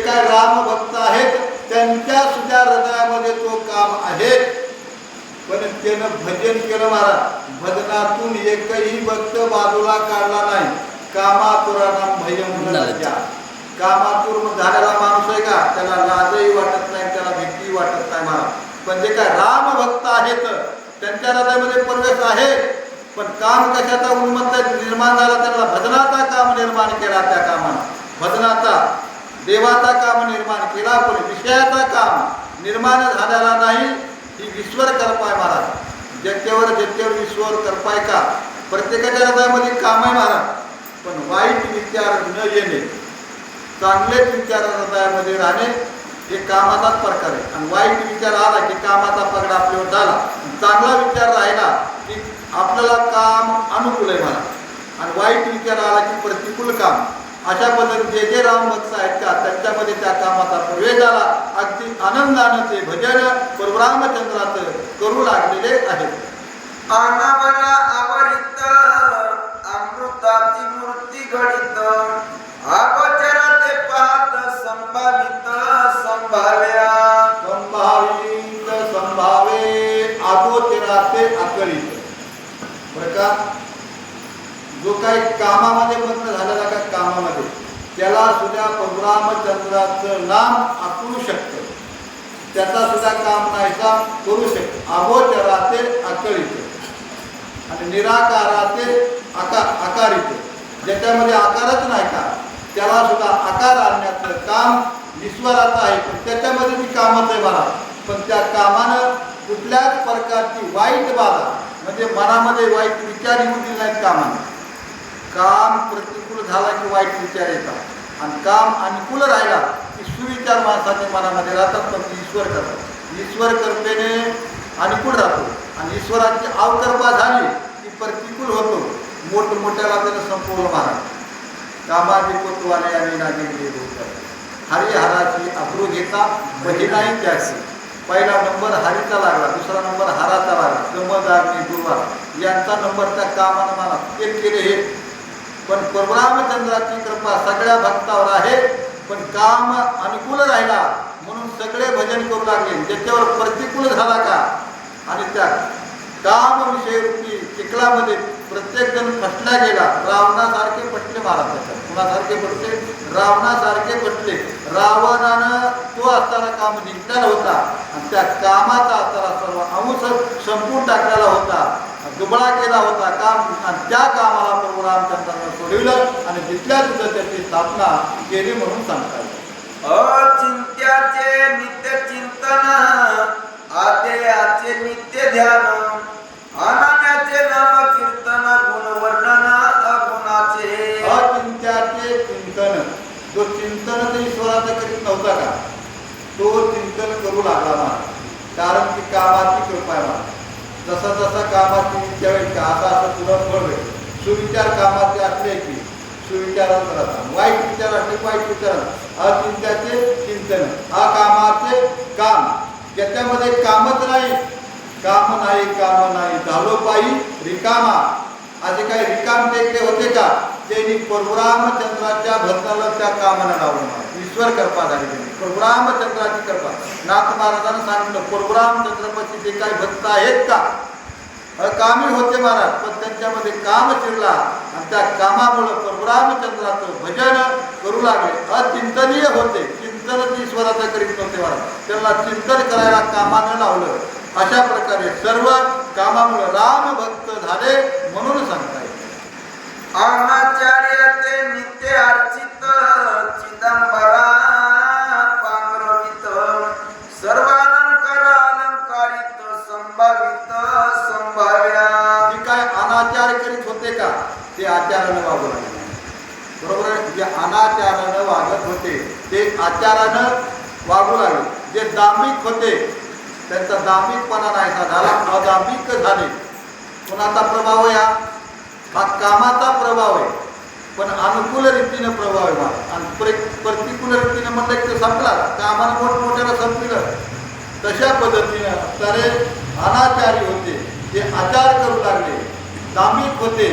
काय राम भक्त आहेत त्यांच्या सुद्धा हृदयामध्ये तो काम आहे. पण त्यानं भजन केलं महाराज. भजनातून एकही भक्त बाजूला काढला नाही. कामातुराना भयम कामातूर झालेला माणूस आहे का? त्याला लाजही वाटत नाही त्याला भीती वाटत नाही महाराज. पण जे काय राम भक्त आहेत त्यांच्या हृदयामध्ये प्रवेश आहे. पण काम कशाचा उन्मत्त निर्माण झाला? त्यांना भजनाचा काम निर्माण केला त्या कामानं. भजनाचा देवाचा काम निर्माण केला पण विषयाचा काम निर्माण झालेला नाही ही विश्वर करपाय महाराज. ज्याच्यावर ज्याच्यावर विश्वर करपाय का? प्रत्येकाच्या हृदयामध्ये काम आहे महाराज. पण वाईट विचार न येणे चांगलेच विचार हृदयामध्ये राहणे हे कामाचाच प्रकार आहे. आणि वाईट विचार आला की कामाचा पगडा आपल्यावर झाला. चांगला विचार राहिला की आपल्याला काम अनुकूल आहे मला आणि वाईट विचार आला की प्रतिकूल काम. अशा पद्धतीने जे जे रामभक्त आहेत का त्यांच्यामध्ये त्या कामाचा प्रवेश झाला अगदी आनंदानं ते भजन परशुरामचंद्राचं करू लागलेले आवरित अमृताची मूर्ती घडित अगोचर ते पाहत संभावित संभाव्या. संभावित संभावे अगोचराचे आकलित. बरं का? जो काही कामामध्ये मग्न झालेला का कामामध्ये त्याला सुद्धा परमरामचंद्राचं नाम आकळू शकतं. त्याचा सुद्धा काम नाहीसा करू शकतो. अगोचराचे आकळीत आणि निराकाराचे आकार आकारित. ज्याच्यामध्ये आकारच नाही का त्याला सुद्धा आकार आणण्याचं काम ईश्वराचं आहे. पण त्याच्यामध्ये ती कामच आहे मला पण त्या कामानं कुठल्याच प्रकारची वाईट बाधा म्हणजे मनामध्ये वाईट विचार येऊ दिले नाहीत कामानं. काम प्रतिकूल झाला की वाईट विचार येतात. आणि काम अनुकूल राहिला की सुविचार माणसाच्या मनामध्ये राहतात पण ती ईश्वर करतात. ईश्वर कृपेने अनुकूल राहतो. आणि ईश्वराची अवकल्पा झाली की प्रतिकूल होतो. मोठमोठ्याला त्यानं संपूर्ण महाराज कामाची कोतवाने आणि नागिरी होतात हरिहराची अब्रू घेता बहिणाई त्याची. पहिला नंबर हरीचा लागला दुसरा नंबर हाराचा लागला. जमदार आणि गुरुवार यांचा नंबर त्या कामानं मला ते केले हे पण परशुरामचंद्राची कृपा सगळ्या भक्तावर आहे पण काम अनुकूल राहिला म्हणून सगळे भजन करू लागले. ज्याच्यावर प्रतिकूल झाला का? आणि त्या काम विषयरूपी चिखलामध्ये प्रत्येक जण फसला गेला. रावणासारखे पटले महाराजाच्या. कुणासारखे पटले? रावणासारखे पटले. रावणानं तो असताना काम जिंकलेला होता. आणि त्या कामाचा असताना सर्व अंश संपून टाकलेला होता. दुबळा केला होता काम आणि त्या कामाला प्रभू रामचंद्रानं सोडविलं आणि जिथल्या तिथं त्याची स्थापना केली म्हणून सांगता येईल. अचिंत्याचे नित्य चिंतन आदेयाचे नित्य ध्यान अनन्याचे नाम कीर्तन गुणवर्णन अगुणाचे. अचिंत्याचे चिंतन. जो चिंतन ते ईश्वराचं करीत नव्हता का? तो चिंतन करू लागला ना कारण की कामाची कृपा आहे मला. जसा जसा कामाची इच्छा होईल का असं तुला फळ भेटेल. सुविचार कामाचे असले की सुविचारात राहतात. वाईट विचार असले वाईट विचार अचिंत्याचे चिंतन. हा कामाचे काम. त्याच्यामध्ये कामच नाही. काम नाही काम नाही. झालो पायी रिकामा. असे काही रिकाम ते होते का? त्यांनी परमरामचंद्राच्या भक्ताला त्या कामाला लावून ईश्वर कृपा झाली त्यांनी परशुरामचंद्राची कृपा नाथ महाराजांना सांगितलं प्रभुरामचंद्रपती जे काही भक्त आहेत का? कामी होते महाराज पण त्यांच्यामध्ये काम चिरला आणि त्या कामामुळं प्रभुरामचंद्राचं भजन करू लागले. अचिंतनीय होते. चिंतन ईश्वराचं करीत नव्हते महाराज. त्यांना चिंतन करायला कामानं लावलं. अशा प्रकारे सर्व कामामुळं राम भक्त झाले म्हणून सांगता येईल अनाचार्य ते नित्य अर्चित चिदंबरा पांघरवित सर्वालंकार अलंकारित संभावित संभाव्या. जे काय अनाचार करीत होते का? ते आचारानं वागू लागले. बरोबर जे अनाचारानं वागत होते ते आचारानं वागू लागले. जे दांभिक होते त्यांचा दांभिकपणा नाहीसा झाला अदांभिक झाले. कोणाचा प्रभाव आहे हा कामाचा प्रभाव आहे. पण अनुकूल रीतीनं प्रभाव आहे मला आणि प्रे- प्रतिकूल रीतीनं म्हणलं की संपला. कामानं मोठमोठ्याला संपलं. तशा पद्धतीनं सारे अनाचारी होते. ते आचार करू लागले. दामिक होते.